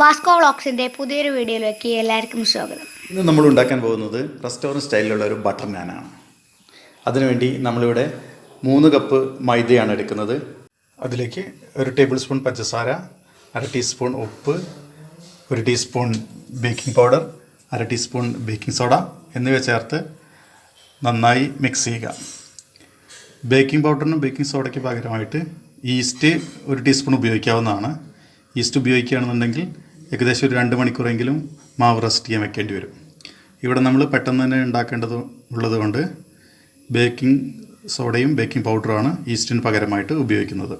Vasco വ്ളോഗ്സിന്റെ പുതിയൊരു വീഡിയോയിലേക്ക് എല്ലാവർക്കും സ്വാഗതം. ഇന്ന് നമ്മൾ ഉണ്ടാക്കാൻ പോകുന്നത് റെസ്റ്റോറന്റ് സ്റ്റൈലിലുള്ള ഒരു ബട്ടർ നാനാണ്. അതിനുവേണ്ടി നമ്മളിവിടെ മൂന്ന് കപ്പ് മൈദയാണ് എടുക്കുന്നത്. അതിലേക്ക് ഒരു ടേബിൾ സ്പൂൺ പഞ്ചസാര അര ടീസ്പൂൺ ഉപ്പ് ഒരു ടീസ്പൂൺ ബേക്കിംഗ് പൗഡർ അര ടീസ്പൂൺ ബേക്കിംഗ് സോഡ എന്നിവ ചേർത്ത് നന്നായി മിക്സ് ചെയ്യുക. ബേക്കിംഗ് പൗഡറിനും ബേക്കിംഗ് സോഡയ്ക്ക് പകരമായിട്ട് ഈസ്റ്റ് ഒരു ടീസ്പൂൺ ഉപയോഗിക്കാവുന്നതാണ്. ഈസ്റ്റ് ഉപയോഗിക്കുകയാണെന്നുണ്ടെങ്കിൽ ഏകദേശം ഒരു രണ്ട് മണിക്കൂറെങ്കിലും മാവ് റെസ്റ്റ് ചെയ്യാൻ വെക്കേണ്ടി വരും. ഇവിടെ നമ്മൾ പെട്ടെന്ന് തന്നെ ഉണ്ടാക്കേണ്ടത് ഉള്ളത് കൊണ്ട് ബേക്കിംഗ് സോഡയും ബേക്കിംഗ് പൗഡറുമാണ് ഈസ്റ്റിന് പകരമായിട്ട് ഉപയോഗിക്കുന്നത്.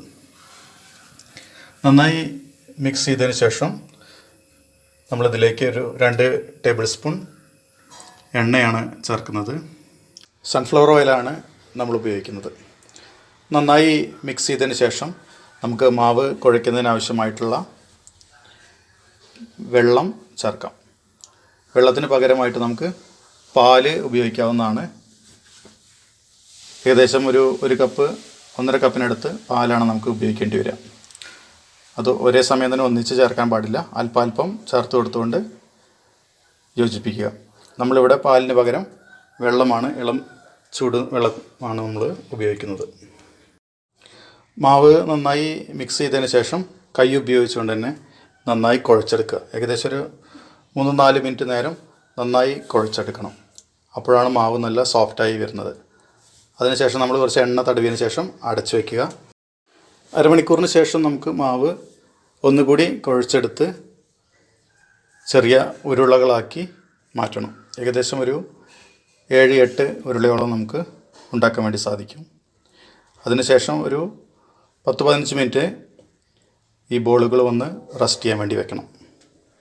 നന്നായി മിക്സ് ചെയ്തതിന് ശേഷം നമ്മളിതിലേക്ക് ഒരു രണ്ട് ടേബിൾ സ്പൂൺ എണ്ണയാണ് ചേർക്കുന്നത്. സൺഫ്ലവർ ഓയിലാണ് നമ്മൾ ഉപയോഗിക്കുന്നത്. നന്നായി മിക്സ് ചെയ്തതിന് ശേഷം നമുക്ക് മാവ് കുഴയ്ക്കുന്നതിന് ആവശ്യമായിട്ടുള്ള വെള്ളം ചേർക്കാം. വെള്ളത്തിന് പകരമായിട്ട് നമുക്ക് പാൽ ഉപയോഗിക്കാവുന്നതാണ്. ഏകദേശം ഒരു ഒരു കപ്പ് ഒന്നര കപ്പിനടുത്ത് പാലാണ് നമുക്ക് ഉപയോഗിക്കേണ്ടി വരിക. അത് ഒരേ സമയം തന്നെ ഒന്നിച്ച് ചേർക്കാൻ പാടില്ല. അല്പാൽപ്പം ചേർത്ത് കൊടുത്തുകൊണ്ട് യോജിപ്പിക്കുക. നമ്മളിവിടെ പാലിന് പകരം വെള്ളമാണ് ഇളം ചൂട് വെള്ളമാണ് നമ്മൾ ഉപയോഗിക്കുന്നത്. മാവ് നന്നായി മിക്സ് ചെയ്തതിന് ശേഷം കൈ ഉപയോഗിച്ചുകൊണ്ട് തന്നെ നന്നായി കുഴച്ചെടുക്കുക. ഏകദേശം ഒരു മൂന്ന് നാല് മിനിറ്റ് നേരം നന്നായി കുഴച്ചെടുക്കണം. അപ്പോഴാണ് മാവ് നല്ല സോഫ്റ്റായി വരുന്നത്. അതിനുശേഷം നമ്മൾ കുറച്ച് എണ്ണ തടവിയതിന് ശേഷം അടച്ചു വയ്ക്കുക അരമണിക്കൂറിന് ശേഷം നമുക്ക് മാവ് ഒന്നുകൂടി കുഴച്ചെടുത്ത് ചെറിയ ഉരുളകളാക്കി മാറ്റണം. ഏകദേശം ഒരു ഏഴ് എട്ട് ഉരുളയോളം നമുക്ക് ഉണ്ടാക്കാൻ വേണ്ടി സാധിക്കും. അതിനുശേഷം ഒരു പത്ത് പതിനഞ്ച് മിനിറ്റ് ഈ ബോളുകൾ ഒന്ന് റെസ്റ്റ് ചെയ്യാൻ വേണ്ടി വെക്കണം.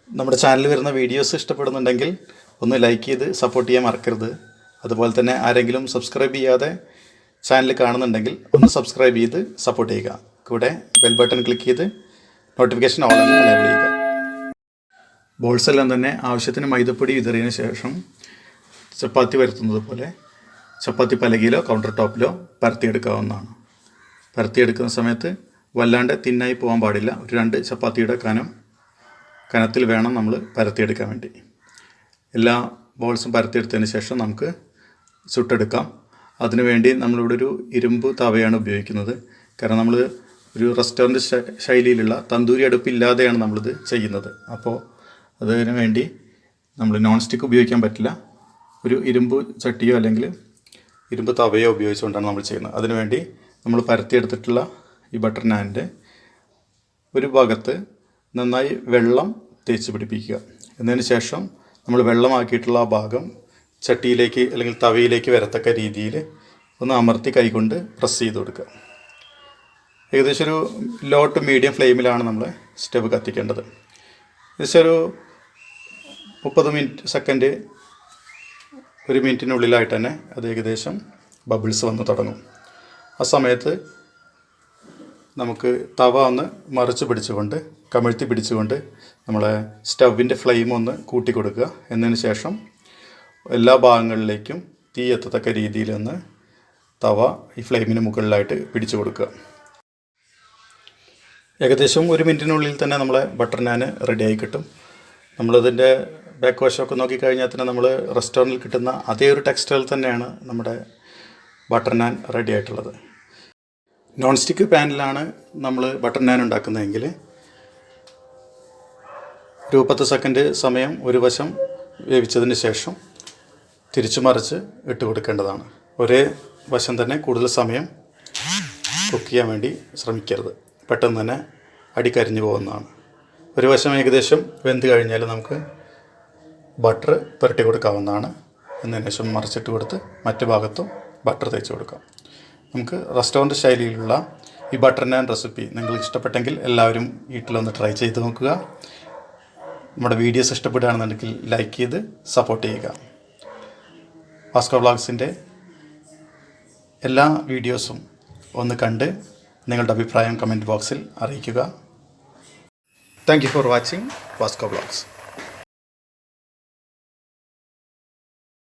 നമ്മുടെ ചാനൽ വരുന്ന വീഡിയോസ് ഇഷ്ടപ്പെടുന്നുണ്ടെങ്കിൽ ഒന്ന് ലൈക്ക് ചെയ്ത് സപ്പോർട്ട് ചെയ്യാൻ മറക്കരുത്. അതുപോലെ തന്നെ ആരെങ്കിലും സബ്സ്ക്രൈബ് ചെയ്യാതെ ചാനൽ കാണുന്നുണ്ടെങ്കിൽ ഒന്ന് സബ്സ്ക്രൈബ് ചെയ്ത് സപ്പോർട്ട് ചെയ്യുക. കൂടെ ബെൽ ബട്ടൺ ക്ലിക്ക് ചെയ്ത് നോട്ടിഫിക്കേഷൻ എന്ന് എനേബിൾ ചെയ്യുക. ബോൾസ് എല്ലാം തന്നെ ആവശ്യത്തിന് മൈദപ്പൊടി വിതറിയതിന് ശേഷം ചപ്പാത്തി വരുത്തുന്നത് പോലെ ചപ്പാത്തി പലകയിലോ കൗണ്ടർ ടോപ്പിലോ പരത്തിയെടുക്കാവുന്നതാണ്. പരത്തിയെടുക്കുന്ന സമയത്ത് വല്ലാണ്ട് തിന്നായി പോകാൻ പാടില്ല. ഒരു രണ്ട് ചപ്പാത്തിയുടെ കനം കനത്തിൽ വേണം നമ്മൾ പരത്തിയെടുക്കാൻ വേണ്ടി. എല്ലാ ബോൾസും പരത്തിയെടുത്തതിന് ശേഷം നമുക്ക് ചുട്ടെടുക്കാം. അതിനുവേണ്ടി നമ്മളിവിടെ ഒരു ഇരുമ്പ് തവയാണ് ഉപയോഗിക്കുന്നത്. കാരണം നമ്മൾ ഒരു റെസ്റ്റോറന്റ് ശൈലിയിലുള്ള തന്തൂരി അടുപ്പില്ലാതെയാണ് നമ്മളിത് ചെയ്യുന്നത്. അപ്പോൾ അതിന് വേണ്ടി നമ്മൾ നോൺ സ്റ്റിക്ക് ഉപയോഗിക്കാൻ പറ്റില്ല. ഒരു ഇരുമ്പ് ചട്ടിയോ അല്ലെങ്കിൽ ഇരുമ്പ് തവയോ ഉപയോഗിച്ചുകൊണ്ടാണ് നമ്മൾ ചെയ്യുന്നത്. അതിനുവേണ്ടി നമ്മൾ പരത്തിയെടുത്തിട്ടുള്ള ഈ ബട്ടർ നാനിന്റെ ഒരു ഭാഗത്ത് നന്നായി വെള്ളം തേച്ച് പിടിപ്പിക്കുക. എന്നതിന് ശേഷം നമ്മൾ വെള്ളമാക്കിയിട്ടുള്ള ആ ഭാഗം ചട്ടിയിലേക്ക് അല്ലെങ്കിൽ തവയിലേക്ക് വരത്തക്ക രീതിയിൽ ഒന്ന് അമർത്തി കൈകൊണ്ട് പ്രസ് ചെയ്ത് കൊടുക്കുക. ഏകദേശം ഒരു ലോ ടു മീഡിയം ഫ്ലെയിമിലാണ് നമ്മൾ സ്റ്റവ് കത്തിക്കേണ്ടത്. ഏകദേശം ഒരു മുപ്പത് മിനിറ്റ് സെക്കൻഡ് ഒരു മിനിറ്റിനുള്ളിലായിട്ട് തന്നെ അത് ഏകദേശം ബബിൾസ് വന്ന് തുടങ്ങും. ആ സമയത്ത് നമുക്ക് തവ ഒന്ന് മറിച്ച് പിടിച്ചുകൊണ്ട് കമിഴ്ത്തി പിടിച്ചുകൊണ്ട് നമ്മളെ സ്റ്റവിന്റെ ഫ്ലെയിം ഒന്ന് കൂട്ടി കൊടുക്കുക. എന്നതിന് ശേഷം എല്ലാ ഭാഗങ്ങളിലേക്കും തീ എത്തത്തക്ക രീതിയിൽ ഒന്ന് തവ ഈ ഫ്ലെയിമിന് മുകളിലായിട്ട് പിടിച്ചു കൊടുക്കുക. ഏകദേശം ഒരു മിനിറ്റിനുള്ളിൽ തന്നെ നമ്മളെ ബട്ടർ നാൻ റെഡിയായി കിട്ടും. നമ്മളതിന്റെ ബാക്ക് വാഷൊക്കെ നോക്കിക്കഴിഞ്ഞാൽ തന്നെ നമ്മൾ റെസ്റ്റോറന്റിൽ കിട്ടുന്ന അതേ ഒരു ടെക്സ്റ്റൈൽ തന്നെയാണ് നമ്മുടെ ബട്ടർ നാൻ റെഡി ആയിട്ടുള്ളത്. നോൺ സ്റ്റിക്ക് പാനിലാണ് നമ്മൾ ബട്ടർ നാൻ ഉണ്ടാക്കുന്നതെങ്കിൽ ഒരു പത്ത് സെക്കൻഡ് സമയം ഒരു വശം വേവിച്ചതിന് ശേഷം തിരിച്ചു മറിച്ച് ഇട്ട് കൊടുക്കേണ്ടതാണ്. ഒരേ വശം തന്നെ കൂടുതൽ സമയം കുക്ക് ചെയ്യാൻ വേണ്ടി ശ്രമിക്കരുത്. പെട്ടെന്ന് തന്നെ അടിക്കരിഞ്ഞു പോകുന്നതാണ്. ഒരു വശം ഏകദേശം വെന്ത് കഴിഞ്ഞാൽ നമുക്ക് ബട്ടർ പുരട്ടി കൊടുക്കാവുന്നതാണ്. എന്നതിന് ശേഷം മറിച്ചിട്ട് കൊടുത്ത് മറ്റു ഭാഗത്തും ബട്ടർ തേച്ച് കൊടുക്കാം. നമുക്ക് റെസ്റ്റോറന്റ് ശൈലിയിലുള്ള ഈ ബട്ടർ നാൻ റെസിപ്പി നിങ്ങൾക്ക് ഇഷ്ടപ്പെട്ടെങ്കിൽ എല്ലാവരും വീട്ടിലൊന്ന് ട്രൈ ചെയ്ത് നോക്കുക. നമ്മുടെ വീഡിയോസ് ഇഷ്ടപ്പെടുകയാണെന്നുണ്ടെങ്കിൽ ലൈക്ക് ചെയ്ത് സപ്പോർട്ട് ചെയ്യുക. ഭാസ്കർ വ്ളോഗ്സിന്റെ എല്ലാ വീഡിയോസും ഒന്ന് കണ്ട് നിങ്ങളുടെ അഭിപ്രായം കമന്റ് ബോക്സിൽ അറിയിക്കുക. Thank you for watching Vasco vlogs